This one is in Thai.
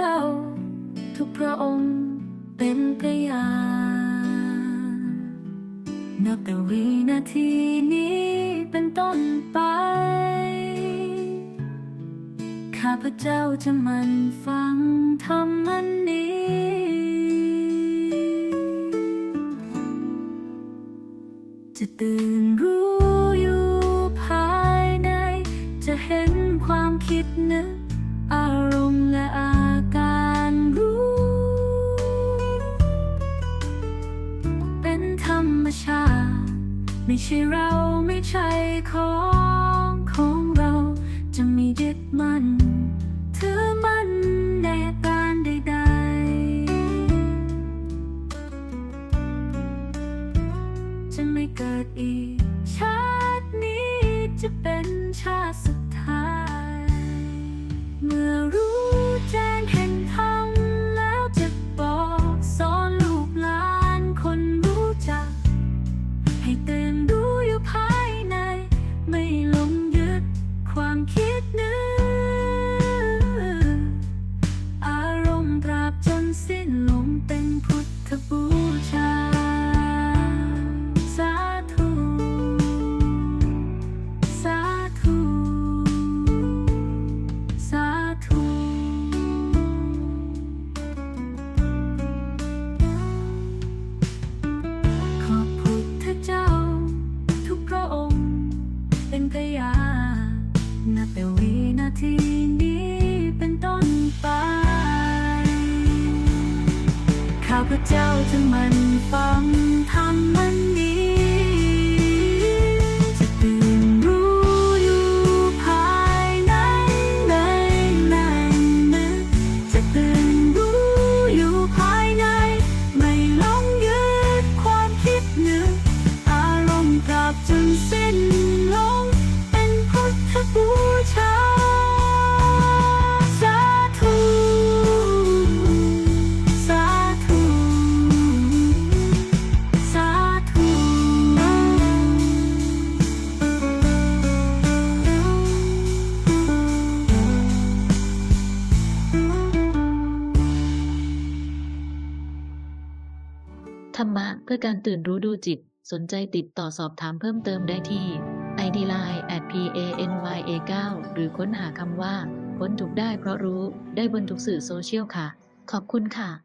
จ้า ทุกพระองค์เป็นพระยานับแต่วินาทีนี้เป็นต้นไป ข้าพระเจ้าจะมันฟังธรรมนนี้ จะตื่นรู้อยู่ภายใน จะเห็นความคิดนึก ไม่ใช่เราไม่ใช่ของของเราจะมียึดมันถือมันในอาการใดๆจะไม่เกิดอีกชาตินี้จะเป็นชาติสุด นับแต่วินาทีนี้เป็นต้นไป ข้าพเจ้าจะมันฟังทำมัน ธรรมะเพื่อการตื่นรู้ดูจิต สนใจติดต่อสอบถามเพิ่มเติมได้ที่ ID Line at p a n y a 9 หรือค้นหาคำว่าค้นทุกได้เพราะรู้ได้บนทุกสื่อโซเชียลค่ะ ขอบคุณค่ะ